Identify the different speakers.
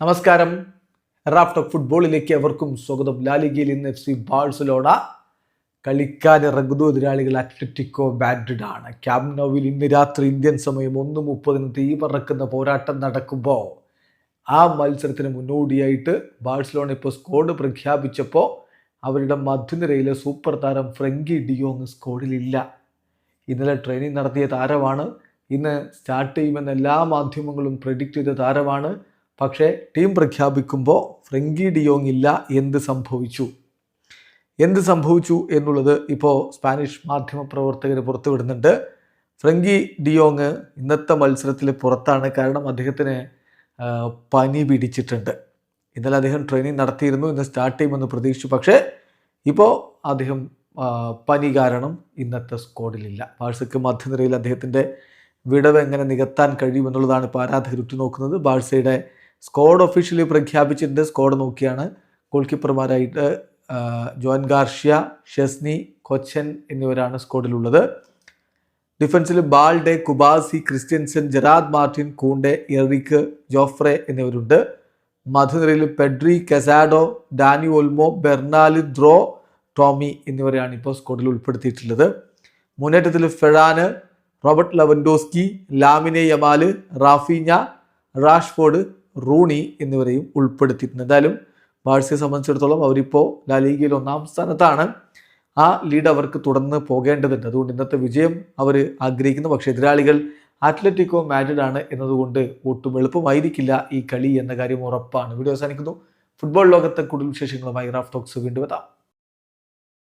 Speaker 1: നമസ്കാരം. Raft of ഫുട്ബോളിലേക്ക് അവർക്കും സ്വാഗതം. ലാലിഗയിൽ ഇന്ന് എഫ് സി ബാഴ്സലോണ കളിക്കാനിറങ്ങുന്നു എതിരാളികൾ അത്ലറ്റിക്കോ മാഡ്രിഡ് ആണ് ക്യാബ്നോവിൽ നോവിൽ ഇന്ന് രാത്രി ഇന്ത്യൻ സമയം ഒന്ന് മുപ്പതിന് തീപറക്കുന്ന പോരാട്ടം നടക്കുമ്പോൾ ആ മത്സരത്തിന് മുന്നോടിയായിട്ട് ബാഴ്സലോണ ഇപ്പോൾ സ്കോഡ് പ്രഖ്യാപിച്ചപ്പോൾ അവരുടെ മധ്യനിരയിലെ സൂപ്പർ താരം ഫ്രങ്കി ഡിയോങ് സ്കോഡിലില്ല ഇന്നലെ ട്രെയിനിങ് നടത്തിയ താരമാണ്. ഇന്ന് സ്റ്റാർട്ട് ചെയ്യുമെന്ന് എല്ലാ മാധ്യമങ്ങളും പ്രെഡിക്റ്റ് ചെയ്ത താരമാണ്. പക്ഷേ ടീം പ്രഖ്യാപിക്കുമ്പോൾ ഫ്രങ്കി ഡിയോങ് ഇല്ല എന്ത് സംഭവിച്ചു? എന്ത് സംഭവിച്ചു എന്നുള്ളത് ഇപ്പോൾ സ്പാനിഷ് മാധ്യമ പ്രവർത്തകർ പുറത്തുവിടുന്നുണ്ട് ഫ്രങ്കി ഡിയോങ് ഇന്നത്തെ മത്സരത്തിൽ പുറത്താണ്. കാരണം അദ്ദേഹത്തിന് പനി പിടിച്ചിട്ടുണ്ട്. ഇന്നലെ അദ്ദേഹം ട്രെയിനിങ് നടത്തിയിരുന്നു. ഇന്ന് സ്റ്റാർട്ട് ചെയ്യുമെന്ന് പ്രതീക്ഷിച്ചു. പക്ഷേ ഇപ്പോൾ അദ്ദേഹം പനി കാരണം ഇന്നത്തെ സ്ക്വാഡിലില്ല ബാഴ്സയ്ക്ക് മധ്യനിരയിൽ അദ്ദേഹത്തിന്റെ വിടവ് എങ്ങനെ നികത്താൻ കഴിയുമെന്നുള്ളതാണ് ഇപ്പോൾ ആരാധകർ ഉറ്റുനോക്കുന്നത്. ബാഴ്സയുടെ സ്ക്വാഡ് ഒഫീഷ്യലി പ്രഖ്യാപിച്ചിട്ടുണ്ട്. സ്കോഡ് നോക്കിയാണ്. ഗോൾ കീപ്പർമാരായിട്ട് ജോൻ ഗാർഷ്യ ഷെസ്നി കൊച്ചൻ എന്നിവരാണ് സ്ക്വാഡിലുള്ളത് ഡിഫൻസിൽ Balde Cubarsi Christensen Gerard Martin Kounde Eric Jofre എന്നിവരുണ്ട്. മധുനിരയിൽ Pedri Casado Dani Olmo Bernal Dro Tomy എന്നിവരെയാണ് ഇപ്പോൾ സ്കോഡിൽ ഉൾപ്പെടുത്തിയിട്ടുള്ളത്. മുന്നേറ്റത്തിൽ Ferran Robert Lewandowski Lamine Yamal Raphinha Rashford Rooney എന്നിവരെയും ഉൾപ്പെടുത്തിയിട്ടുണ്ട്. എന്തായാലും ബാഴ്സയെ സംബന്ധിച്ചിടത്തോളം അവരിപ്പോൾ ലാലീഗയിൽ ഒന്നാം സ്ഥാനത്താണ്. ആ ലീഡ് അവർക്ക് തുടർന്ന് പോകേണ്ടതുണ്ട്. അതുകൊണ്ട് ഇന്നത്തെ വിജയം അവർ ആഗ്രഹിക്കുന്നു. പക്ഷേ എതിരാളികൾ അത്ലറ്റിക്കോ മാഡ്രിഡ് ആണ് എന്നതുകൊണ്ട് ഒട്ടും എളുപ്പമായിരിക്കില്ല ഈ കളി എന്ന കാര്യം ഉറപ്പാണ്. വീഡിയോ അവസാനിക്കുന്നു. ഫുട്ബോൾ ലോകത്തെ കൂടുതൽ വിശേഷങ്ങളുമായി റാഫ് ടോക്സ് വീണ്ടും എത്താം.